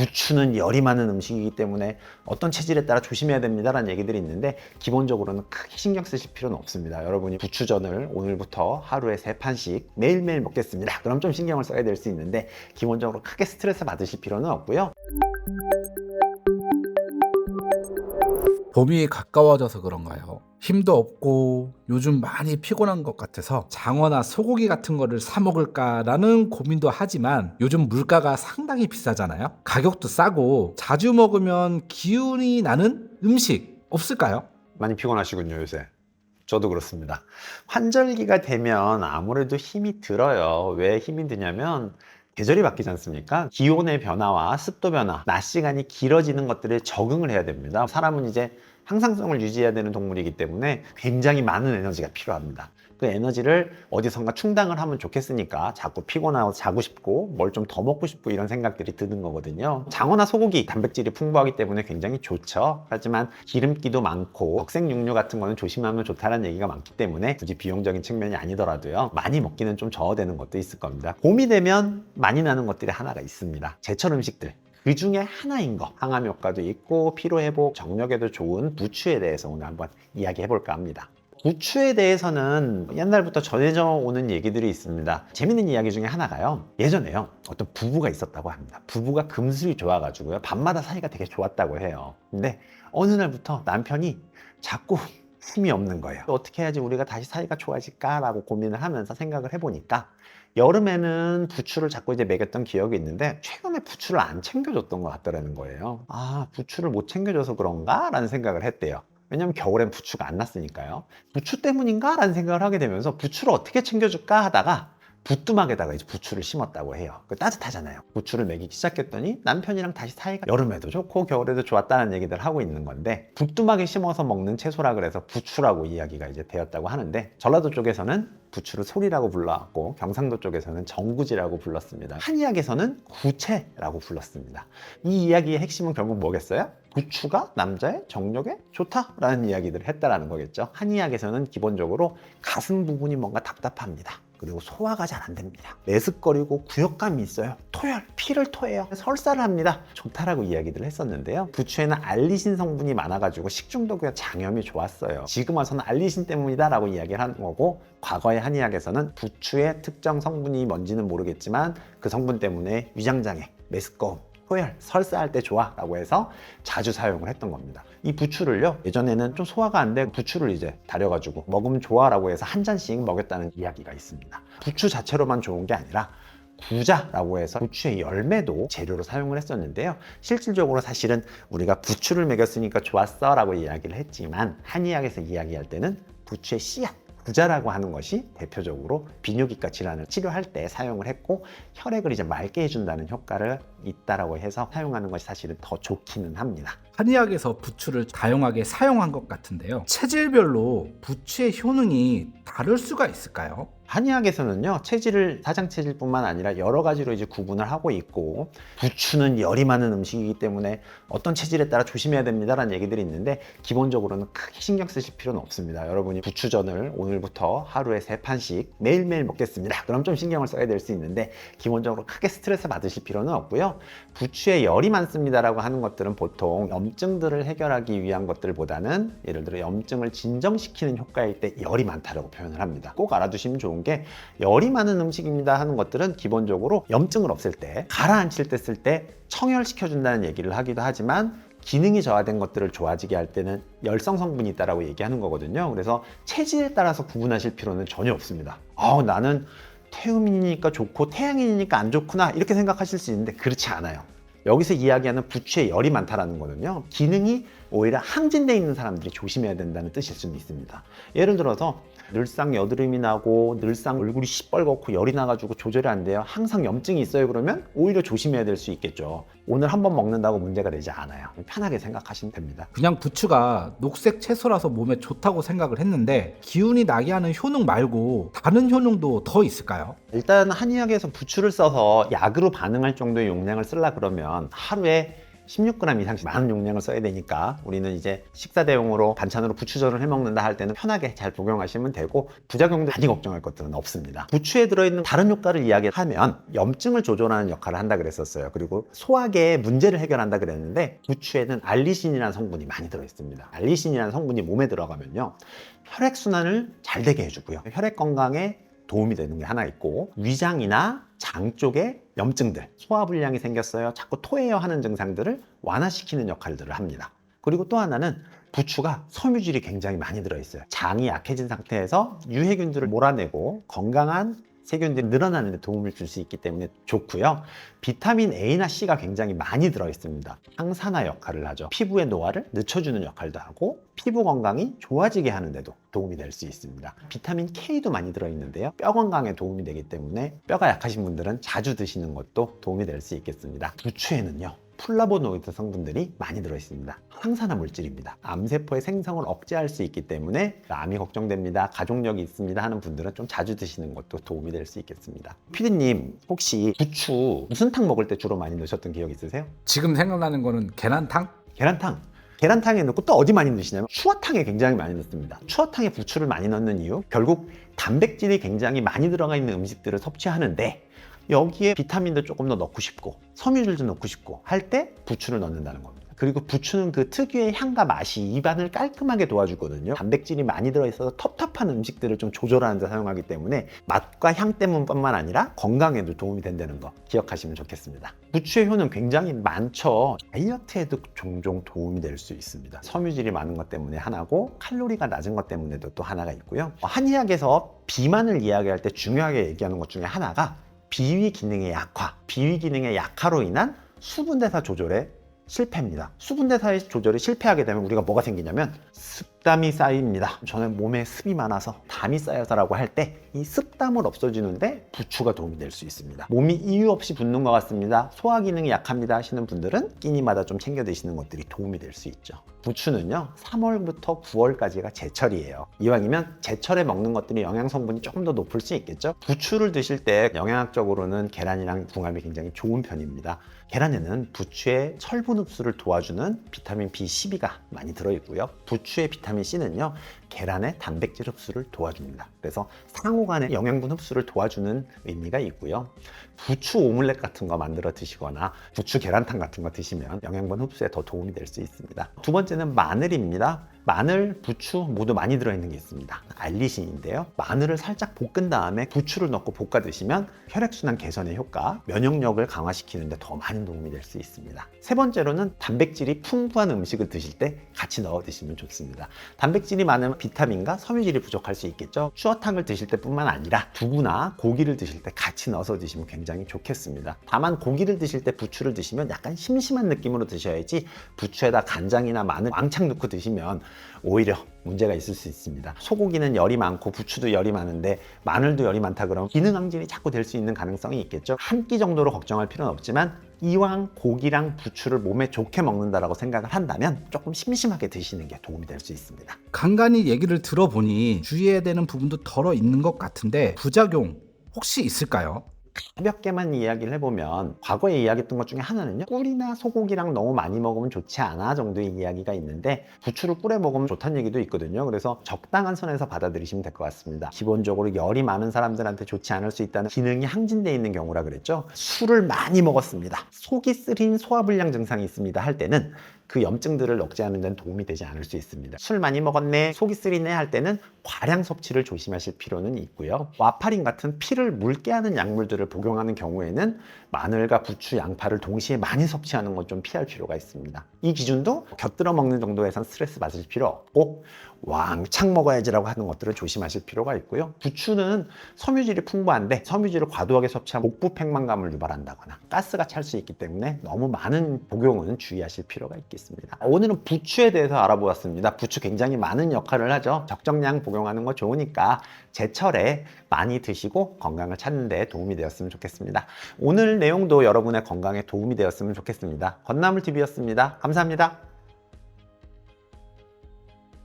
부추는 열이 많은 음식이기 때문에 어떤 체질에 따라 조심해야 됩니다라는 얘기들이 있는데 기본적으로는 크게 신경 쓰실 필요는 없습니다. 여러분이 부추전을 오늘부터 하루에 세 판씩 매일매일 먹겠습니다. 그럼 좀 신경을 써야 될 수 있는데 기본적으로 크게 스트레스 받으실 필요는 없고요. 봄이 가까워져서 그런가요? 힘도 없고 요즘 많이 피곤한 것 같아서 장어나 소고기 같은 거를 사 먹을까라는 고민도 하지만 요즘 물가가 상당히 비싸잖아요. 가격도 싸고 자주 먹으면 기운이 나는 음식 없을까요? 많이 피곤하시군요, 요새. 저도 그렇습니다. 환절기가 되면 아무래도 힘이 들어요. 왜 힘이 드냐면 계절이 바뀌지 않습니까? 기온의 변화와 습도 변화, 낮 시간이 길어지는 것들에 적응을 해야 됩니다. 사람은 이제 항상성을 유지해야 되는 동물이기 때문에 굉장히 많은 에너지가 필요합니다. 그 에너지를 어디선가 충당을 하면 좋겠으니까 자꾸 피곤하고 자고 싶고 뭘 좀 더 먹고 싶고 이런 생각들이 드는 거거든요. 장어나 소고기 단백질이 풍부하기 때문에 굉장히 좋죠. 하지만 기름기도 많고 적색 육류 같은 거는 조심하면 좋다는 얘기가 많기 때문에 굳이 비용적인 측면이 아니더라도요. 많이 먹기는 좀 저어되는 것도 있을 겁니다. 봄이 되면 많이 나는 것들이 하나가 있습니다. 제철 음식들. 그 중에 하나인 거 항암 효과도 있고 피로 회복 정력에도 좋은 부추에 대해서 오늘 한번 이야기해 볼까 합니다. 부추에 대해서는 옛날부터 전해져 오는 얘기들이 있습니다. 재밌는 이야기 중에 하나가요. 예전에요. 어떤 부부가 있었다고 합니다. 부부가 금슬이 좋아가지고요. 밤마다 사이가 되게 좋았다고 해요. 근데 어느 날부터 남편이 자꾸 힘이 없는 거예요. 어떻게 해야지 우리가 다시 사이가 좋아질까라고 고민을 하면서 생각을 해보니까 여름에는 부추를 자꾸 이제 먹였던 기억이 있는데 최근에 부추를 안 챙겨줬던 것 같더라는 거예요. 아, 부추를 못 챙겨줘서 그런가? 라는 생각을 했대요. 왜냐면 겨울엔 부추가 안 났으니까요. 부추 때문인가? 라는 생각을 하게 되면서 부추를 어떻게 챙겨줄까 하다가 부뚜막에다가 이제 부추를 심었다고 해요. 그 따뜻하잖아요. 부추를 먹이기 시작했더니 남편이랑 다시 사이가 여름에도 좋고 겨울에도 좋았다는 얘기들 하고 있는 건데 부뚜막에 심어서 먹는 채소라 그래서 부추라고 이야기가 이제 되었다고 하는데 전라도 쪽에서는 부추를 소리라고 불러왔고 경상도 쪽에서는 정구지라고 불렀습니다. 한의학에서는 구체라고 불렀습니다. 이 이야기의 핵심은 결국 뭐겠어요? 부추가 남자의 정력에 좋다라는 이야기들을 했다라는 거겠죠. 한의학에서는 기본적으로 가슴 부분이 뭔가 답답합니다. 그리고 소화가 잘 안 됩니다. 메스꺼리고 구역감이 있어요. 토열, 피를 토해요. 설사를 합니다. 좋다라고 이야기를 했었는데요. 부추에는 알리신 성분이 많아가지고 식중독이나 장염이 좋았어요. 지금 와서는 알리신 때문이다라고 이야기를 하는 거고 과거의 한의학에서는 부추의 특정 성분이 뭔지는 모르겠지만 그 성분 때문에 위장장애, 메스꺼움, 토열, 설사할 때 좋아라고 해서 자주 사용을 했던 겁니다. 이 부추를요 예전에는 좀 소화가 안 돼 부추를 이제 달여가지고 먹으면 좋아라고 해서 한 잔씩 먹였다는 이야기가 있습니다. 부추 자체로만 좋은 게 아니라 구자라고 해서 부추의 열매도 재료로 사용을 했었는데요. 실질적으로 사실은 우리가 부추를 먹였으니까 좋았어 라고 이야기를 했지만 한의학에서 이야기할 때는 부추의 씨앗 구자라고 하는 것이 대표적으로 비뇨기과 질환을 치료할 때 사용을 했고 혈액을 이제 맑게 해준다는 효과를 있다라고 해서 사용하는 것이 사실은 더 좋기는 합니다. 한의학에서 부추를 다양하게 사용한 것 같은데요. 체질별로 부추의 효능이 다를 수가 있을까요? 한의학에서는요 체질을 사장 체질뿐만 아니라 여러 가지로 이제 구분을 하고 있고 부추는 열이 많은 음식이기 때문에 어떤 체질에 따라 조심해야 됩니다라는 얘기들이 있는데 기본적으로는 크게 신경 쓰실 필요는 없습니다. 여러분이 부추전을 오늘부터 하루에 세 판씩 매일매일 먹겠습니다. 그럼 좀 신경을 써야 될 수 있는데 기본적으로 크게 스트레스 받으실 필요는 없고요. 부추에 열이 많습니다라고 하는 것들은 보통 염증들을 해결하기 위한 것들보다는 예를 들어 염증을 진정시키는 효과일 때 열이 많다라고 표현을 합니다. 꼭 알아두시면 좋은 게 열이 많은 음식입니다 하는 것들은 기본적으로 염증을 없앨 때 가라앉힐 때 쓸 때 청열시켜준다는 얘기를 하기도 하지만 기능이 저하된 것들을 좋아지게 할 때는 열성 성분이 있다라고 얘기하는 거거든요. 그래서 체질에 따라서 구분하실 필요는 전혀 없습니다. 아, 나는 태음인이니까 좋고 태양인이니까 안 좋구나 이렇게 생각하실 수 있는데 그렇지 않아요. 여기서 이야기하는 부추에 열이 많다라는 거는요. 기능이 오히려 항진돼 있는 사람들이 조심해야 된다는 뜻일 수는 있습니다. 예를 들어서 늘상 여드름이 나고 늘상 얼굴이 시뻘겋고 열이 나가지고 조절이 안 돼요. 항상 염증이 있어요. 그러면 오히려 조심해야 될 수 있겠죠. 오늘 한번 먹는다고 문제가 되지 않아요. 편하게 생각하시면 됩니다. 그냥 부추가 녹색 채소라서 몸에 좋다고 생각을 했는데 기운이 나게 하는 효능 말고 다른 효능도 더 있을까요? 일단 한의학에서 부추를 써서 약으로 반응할 정도의 용량을 쓰려 그러면 하루에 16g 이상씩 많은 용량을 써야 되니까 우리는 이제 식사 대용으로 반찬으로 부추전을 해 먹는다 할 때는 편하게 잘 복용하시면 되고 부작용도 많이 걱정할 것들은 없습니다. 부추에 들어있는 다른 효과를 이야기하면 염증을 조절하는 역할을 한다 그랬었어요. 그리고 소화계의 문제를 해결한다 그랬는데 부추에는 알리신이라는 성분이 많이 들어있습니다. 알리신이라는 성분이 몸에 들어가면요. 혈액 순환을 잘 되게 해주고요. 혈액 건강에 도움이 되는 게 하나 있고 위장이나 장 쪽에 염증들, 소화불량이 생겼어요. 자꾸 토해요 하는 증상들을 완화시키는 역할들을 합니다. 그리고 또 하나는 부추가 섬유질이 굉장히 많이 들어있어요. 장이 약해진 상태에서 유해균들을 몰아내고 건강한 세균들이 늘어나는 데 도움을 줄 수 있기 때문에 좋고요. 비타민 A나 C가 굉장히 많이 들어 있습니다. 항산화 역할을 하죠. 피부의 노화를 늦춰주는 역할도 하고 피부 건강이 좋아지게 하는데도 도움이 될 수 있습니다. 비타민 K도 많이 들어 있는데요. 뼈 건강에 도움이 되기 때문에 뼈가 약하신 분들은 자주 드시는 것도 도움이 될 수 있겠습니다. 부추에는요. 플라보노이드 성분들이 많이 들어있습니다. 항산화 물질입니다. 암세포의 생성을 억제할 수 있기 때문에 암이 걱정됩니다. 가족력이 있습니다 하는 분들은 좀 자주 드시는 것도 도움이 될 수 있겠습니다. 피디님 혹시 부추 무슨 탕 먹을 때 주로 많이 넣으셨던 기억 있으세요? 지금 생각나는 거는 계란탕? 계란탕. 계란탕에 넣고 또 어디 많이 넣으시냐면 추어탕에 굉장히 많이 넣습니다. 추어탕에 부추를 많이 넣는 이유 결국 단백질이 굉장히 많이 들어가 있는 음식들을 섭취하는데 여기에 비타민도 조금 더 넣고 싶고 섬유질도 넣고 싶고 할 때 부추를 넣는다는 겁니다. 그리고 부추는 그 특유의 향과 맛이 입안을 깔끔하게 도와주거든요. 단백질이 많이 들어있어서 텁텁한 음식들을 좀 조절하는 데 사용하기 때문에 맛과 향 때문뿐만 아니라 건강에도 도움이 된다는 거 기억하시면 좋겠습니다. 부추의 효는 굉장히 많죠. 다이어트에도 종종 도움이 될 수 있습니다. 섬유질이 많은 것 때문에 하나고 칼로리가 낮은 것 때문에도 또 하나가 있고요. 한의학에서 비만을 이야기할 때 중요하게 얘기하는 것 중에 하나가 비위 기능의 약화, 비위 기능의 약화로 인한 수분대사 조절에 실패입니다. 수분대사의 조절이 실패하게 되면 우리가 뭐가 생기냐면 습 담이 쌓입니다. 저는 몸에 습이 많아서 담이 쌓여서라고 할 때 이 습담을 없어지는데 부추가 도움이 될 수 있습니다. 몸이 이유 없이 붓는 것 같습니다. 소화 기능이 약합니다 하시는 분들은 끼니마다 좀 챙겨 드시는 것들이 도움이 될 수 있죠. 부추는요 3월부터 9월까지가 제철이에요. 이왕이면 제철에 먹는 것들이 영양 성분이 조금 더 높을 수 있겠죠. 부추를 드실 때 영양학적으로는 계란이랑 궁합이 굉장히 좋은 편입니다. 계란에는 부추의 철분 흡수를 도와주는 비타민 B12가 많이 들어 있고요. 부추의 비타민 C는요, 계란의 단백질 흡수를 도와줍니다. 그래서 상호 간의 영양분 흡수를 도와주는 의미가 있고요. 부추 오믈렛 같은 거 만들어 드시거나 부추 계란탕 같은 거 드시면 영양분 흡수에 더 도움이 될 수 있습니다. 두 번째는 마늘입니다. 마늘, 부추 모두 많이 들어있는 게 있습니다. 알리신인데요. 마늘을 살짝 볶은 다음에 부추를 넣고 볶아 드시면 혈액순환 개선의 효과, 면역력을 강화시키는데 더 많은 도움이 될 수 있습니다. 세 번째로는 단백질이 풍부한 음식을 드실 때 같이 넣어 드시면 좋습니다. 단백질이 많은 비타민과 섬유질이 부족할 수 있겠죠. 추어탕을 드실 때뿐만 아니라 두부나 고기를 드실 때 같이 넣어서 드시면 굉장히 좋겠습니다. 다만 고기를 드실 때 부추를 드시면 약간 심심한 느낌으로 드셔야지 부추에다 간장이나 마늘 왕창 넣고 드시면 오히려 문제가 있을 수 있습니다. 소고기는 열이 많고 부추도 열이 많은데 마늘도 열이 많다 그러면 기능 항진이 자꾸 될 수 있는 가능성이 있겠죠. 한 끼 정도로 걱정할 필요는 없지만 이왕 고기랑 부추를 몸에 좋게 먹는다라고 생각을 한다면 조금 심심하게 드시는 게 도움이 될 수 있습니다. 간간히 얘기를 들어보니 주의해야 되는 부분도 덜어 있는 것 같은데 부작용 혹시 있을까요? 가볍게만 이야기를 해보면 과거에 이야기했던 것 중에 하나는요. 꿀이나 소고기랑 너무 많이 먹으면 좋지 않아 정도의 이야기가 있는데 부추를 꿀에 먹으면 좋다는 얘기도 있거든요. 그래서 적당한 선에서 받아들이시면 될 것 같습니다. 기본적으로 열이 많은 사람들한테 좋지 않을 수 있다는 기능이 항진되어 있는 경우라 그랬죠. 술을 많이 먹었습니다. 속이 쓰린 소화불량 증상이 있습니다. 할 때는 그 염증들을 억제하는 데는 도움이 되지 않을 수 있습니다. 술 많이 먹었네, 속이 쓰리네 할 때는 과량 섭취를 조심하실 필요는 있고요. 와파린 같은 피를 묽게 하는 약물들을 복용하는 경우에는 마늘과 부추, 양파를 동시에 많이 섭취하는 건 좀 피할 필요가 있습니다. 이 기준도 곁들여 먹는 정도에선 스트레스 받을 필요 없고 왕창 먹어야지라고 하는 것들을 조심하실 필요가 있고요. 부추는 섬유질이 풍부한데 섬유질을 과도하게 섭취하면 복부 팽만감을 유발한다거나 가스가 찰 수 있기 때문에 너무 많은 복용은 주의하실 필요가 있겠습니다. 오늘은 부추에 대해서 알아보았습니다. 부추 굉장히 많은 역할을 하죠. 적정량 복용하는 거 좋으니까 제철에 많이 드시고 건강을 찾는 데 도움이 되었으면 좋겠습니다. 오늘 내용도 여러분의 건강에 도움이 되었으면 좋겠습니다. 건나물TV였습니다. 감사합니다.